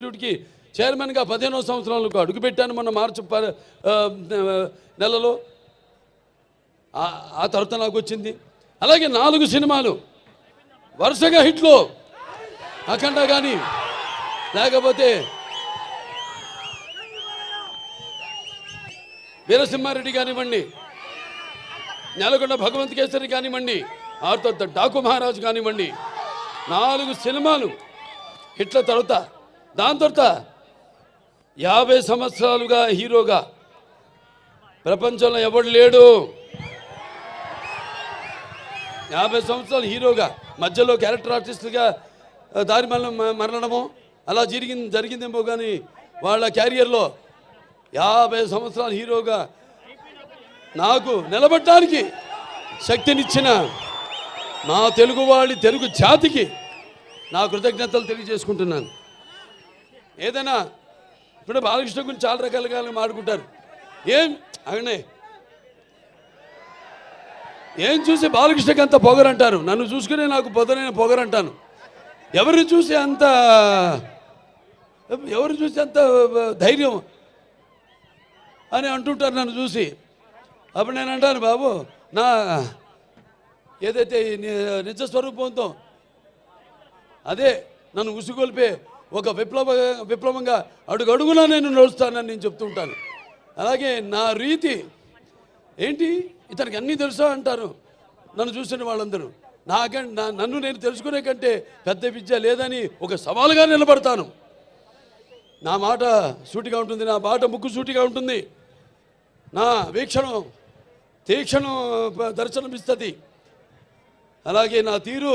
ఇన్స్టిట్యూట్కి చైర్మన్గా పదిహేనో సంవత్సరాలకు అడుగుపెట్టాను మొన్న మార్చి నెలలో. ఆ- ఆ తర్వాత నాకు వచ్చింది. అలాగే నాలుగు సినిమాలు. వరుసగా హిట్లు. అఖండ కానీ లేకపోతే వీరసింహారెడ్డి కానివ్వండి నెలకొండ భగవంత్ కేసరి కానివ్వండి ఆ తర్వాత డాకు మహారాజు కానివ్వండి నాలుగు సినిమాలు హిట్ల తర్వాత దాని తర్వాత యాభై సంవత్సరాలుగా హీరోగా ప్రపంచంలో ఎవడు లేడు? యాభై సంవత్సరాలు హీరోగా మధ్యలో క్యారెక్టర్ ఆర్టిస్ట్గా దారి మరణ మరణము అలా జరిగింది జరిగిందేమో కానీ వాళ్ళ క్యారియర్లో యాభై సంవత్సరాలు హీరోగా నాకు నిలబడటానికి శక్తినిచ్చిన నా తెలుగువాడి తెలుగు జాతికి నా కృతజ్ఞతలు తెలియజేసుకుంటున్నాను. ఏదైనా ఇప్పుడు బాలకృష్ణ గురించి చాలా రకాలుగా మాడుకుంటారు ఏం అవునే. ఏం చూసి బాలకృష్ణకి అంత పొగరంటారు? నన్ను చూసుకునే నాకు పొదరైన పొగరంటాను. ఎవరిని చూసి అంత ఎవరిని చూసి అంత ధైర్యం అని అంటుంటారు నన్ను చూసి. అప్పుడు నేను అంటాను బాబు నా ఏదైతే నిజ స్వరూపంతో అదే నన్ను ఉసుగొల్పే ఒక విప్లవ విప్లవంగా అడుగడుగునా నేను నడుస్తానని నేను చెప్తుంటాను అలాగే నా రీతి ఏంటి? ఇతనికి అన్నీ తెలుసా అంటారు నన్ను చూసిన వాళ్ళందరూ. నాకంటే నా నన్ను నేను తెలుసుకునే కంటే పెద్ద విద్య లేదని ఒక సవాలుగా నిలబడతాను. నా మాట సూటిగా ఉంటుంది నా మాట ముక్కు సూటిగా ఉంటుంది. నా వీక్షణం తీక్షణం దర్శనమిస్తుంది. అలాగే నా తీరు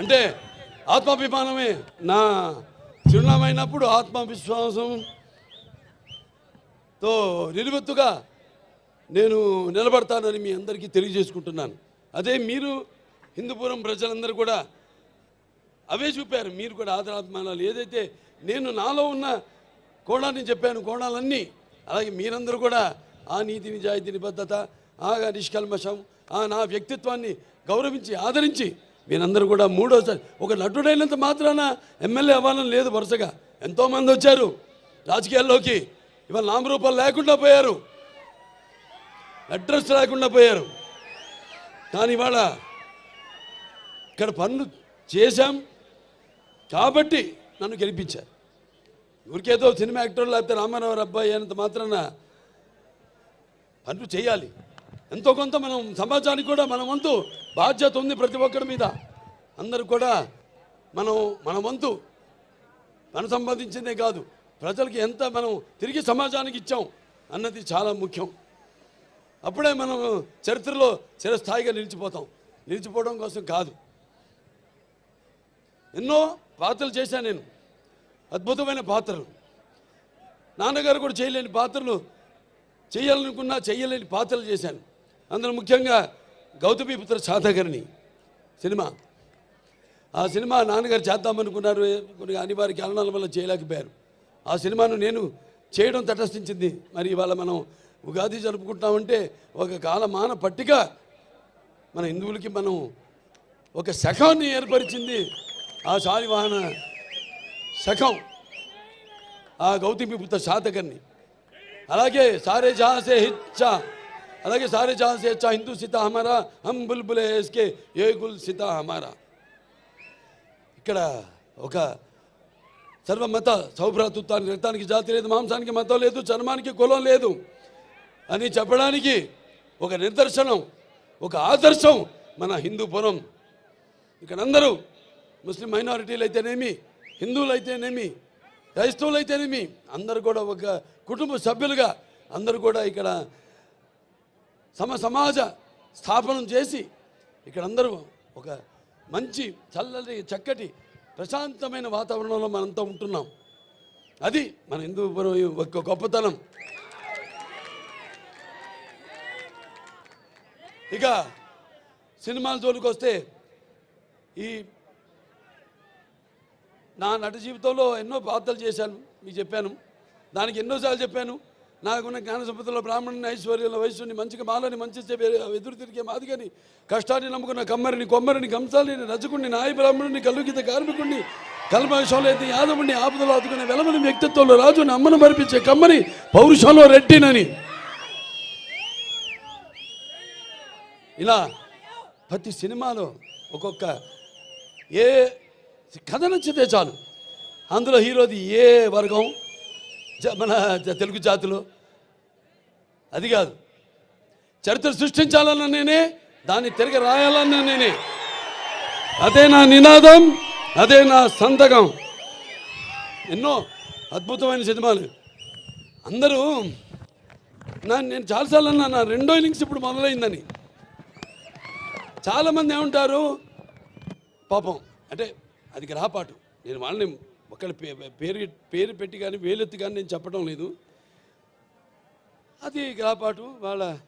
అంటే ఆత్మాభిమానమే. నా చిరునామైనప్పుడు ఆత్మవిశ్వాసం తో నిలువెత్తుగా నేను నిలబడతానని మీ అందరికీ తెలియజేసుకుంటున్నాను. అదే మీరు హిందూపురం ప్రజలందరూ కూడా అవే చూపారు. మీరు కూడా ఆదరాత్మానాలు ఏదైతే నేను నాలో ఉన్న కోణాన్ని చెప్పాను కోణాలన్నీ అలాగే మీరందరూ కూడా ఆ నీతి నిజాయితీ నిబద్ధత ఆ నిష్కల్మషం ఆ నా వ్యక్తిత్వాన్ని గౌరవించి ఆదరించి వీరందరూ కూడా మూడోసారి. ఒక నటుడైనంత మాత్రాన ఎమ్మెల్యే అవ్వాలని లేదు వరుసగా. ఎంతోమంది వచ్చారు రాజకీయాల్లోకి. ఇవాళ నామరూపాలు లేకుండా పోయారు. అడ్రస్ లేకుండా పోయారు. కానీ ఇవాళ ఇక్కడ పనులు చేశాం. కాబట్టి నన్ను గెలిపించారు. ఊరికేదో సినిమా యాక్టర్ లేకపోతే రామారావు అబ్బాయి అయినంత మాత్రాన పనులు చేయాలి. ఎంతో కొంత మనం సమాజానికి కూడా మన వంతు బాధ్యత ఉంది ప్రతి ఒక్కరి మీద. అందరూ కూడా మనం మన వంతు మనం సంపాదించిందే కాదు. ప్రజలకి ఎంత మనం తిరిగి సమాజానికి ఇచ్చాం అన్నది చాలా ముఖ్యం. అప్పుడే మనం చరిత్రలో చిరస్థాయిగా నిలిచిపోతాం. నిలిచిపోవడం కోసం కాదు. ఎన్నో పాత్రలు చేశాను నేను. అద్భుతమైన పాత్రలు. నాన్నగారు కూడా చేయలేని పాత్రలు చేయాలనుకున్నా చేయలేని పాత్రలు చేశాను. అందులో ముఖ్యంగా గౌతమీపుత్ర సాధకర్ణి సినిమా. ఆ సినిమా నాన్నగారు చేద్దామనుకున్నారు కొన్ని అనివార్య కారణాల వల్ల చేయలేకపోయారు. ఆ సినిమాను నేను చేయడం తటస్థించింది. మరి ఇవాళ మనం ఉగాది జరుపుకుంటామంటే ఒక కాలమాన పట్టిక మన హిందువులకి మనం ఒక శఖాన్ని ఏర్పరిచింది. ఆ శాలివాహన శఖం ఆ గౌతమిపుత్ర శాతకర్ణి అలాగే సారే జహాసే హిచ్చా అలాగే సారే జహాసే హెచ్చా హిందూ సీత హమారా హమ్ బుల్బులే ఎస్కే ఏ గుల్ సీత హమారా. ఇక్కడ ఒక సర్వమత సౌభ్రాతృత్వానికి రక్తానికి జాతి లేదు మాంసానికి మతం లేదు చర్మానికి కులం లేదు అని చెప్పడానికి ఒక నిదర్శనం ఒక ఆదర్శం మన హిందూపురం ఇక్కడ అందరూ ముస్లిం మైనారిటీలు అయితేనేమి హిందువులు అయితేనేమి క్రైస్తవులు అయితేనేమి అందరూ కూడా ఒక కుటుంబ సభ్యులుగా అందరూ కూడా ఇక్కడ సమ సమాజ స్థాపనం చేసి ఇక్కడ అందరూ ఒక మంచి చల్లటి చక్కటి ప్రశాంతమైన వాతావరణంలో మనంతా ఉంటున్నాం. అది మన హిందూపురం ఒక గొప్పతనం. ఇక సినిమాల జోలికి వస్తే ఈ నా నట జీవితంలో ఎన్నో పాత్రలు చేశాను మీకు చెప్పాను. దానికి ఎన్నోసార్లు చెప్పాను. నాకున్న జ్ఞాన సంపదలో బ్రాహ్మణుని ఐశ్వర్యంలో వయసుని మంచిగా మాలని మంచి చెప్పే ఎదురు తిరిగే మాదిగని కష్టాన్ని నమ్ముకున్న కమ్మరిని కొమ్మరిని కంసాలిని రజకుణ్ణి నాయ బ్రాహ్మణుని కలుగిత కార్మికుడిని కల్మషంలో యాదవుణ్ణి యాదవుడిని ఆపదలో ఆదుకునే వెలమని వ్యక్తిత్వంలో రాజుని అమ్మను మరిపించే కమ్మని పౌరుషంలో రెట్టినని ఇలా ప్రతి సినిమాలో ఒక్కొక్క ఏ కథ నచ్చితే చాలు. అందులో హీరోది ఏ వర్గం? మన తెలుగు జాతిలో. అది కాదు. చరిత్ర సృష్టించాలన్న నేనే దాన్ని తిరిగి రాయాలన్న నేనే. అదే నా నినాదం అదే నా సంతకం. ఎన్నో అద్భుతమైన సినిమాలు. అందరూ నా నేను చాలాసార్లు అన్నా నా రెండో ఇన్నింగ్స్ ఇప్పుడు మొదలైందని. చాలామంది ఏమంటారు పాపం. అంటే అది గ్రహపాటు. నేను వాళ్ళని ఒకళ్ళు పే- పేరు పేరు పెట్టి కానీ వేలెత్తి కానీ నేను చెప్పడం లేదు. అది కాపాటు వాళ్ళ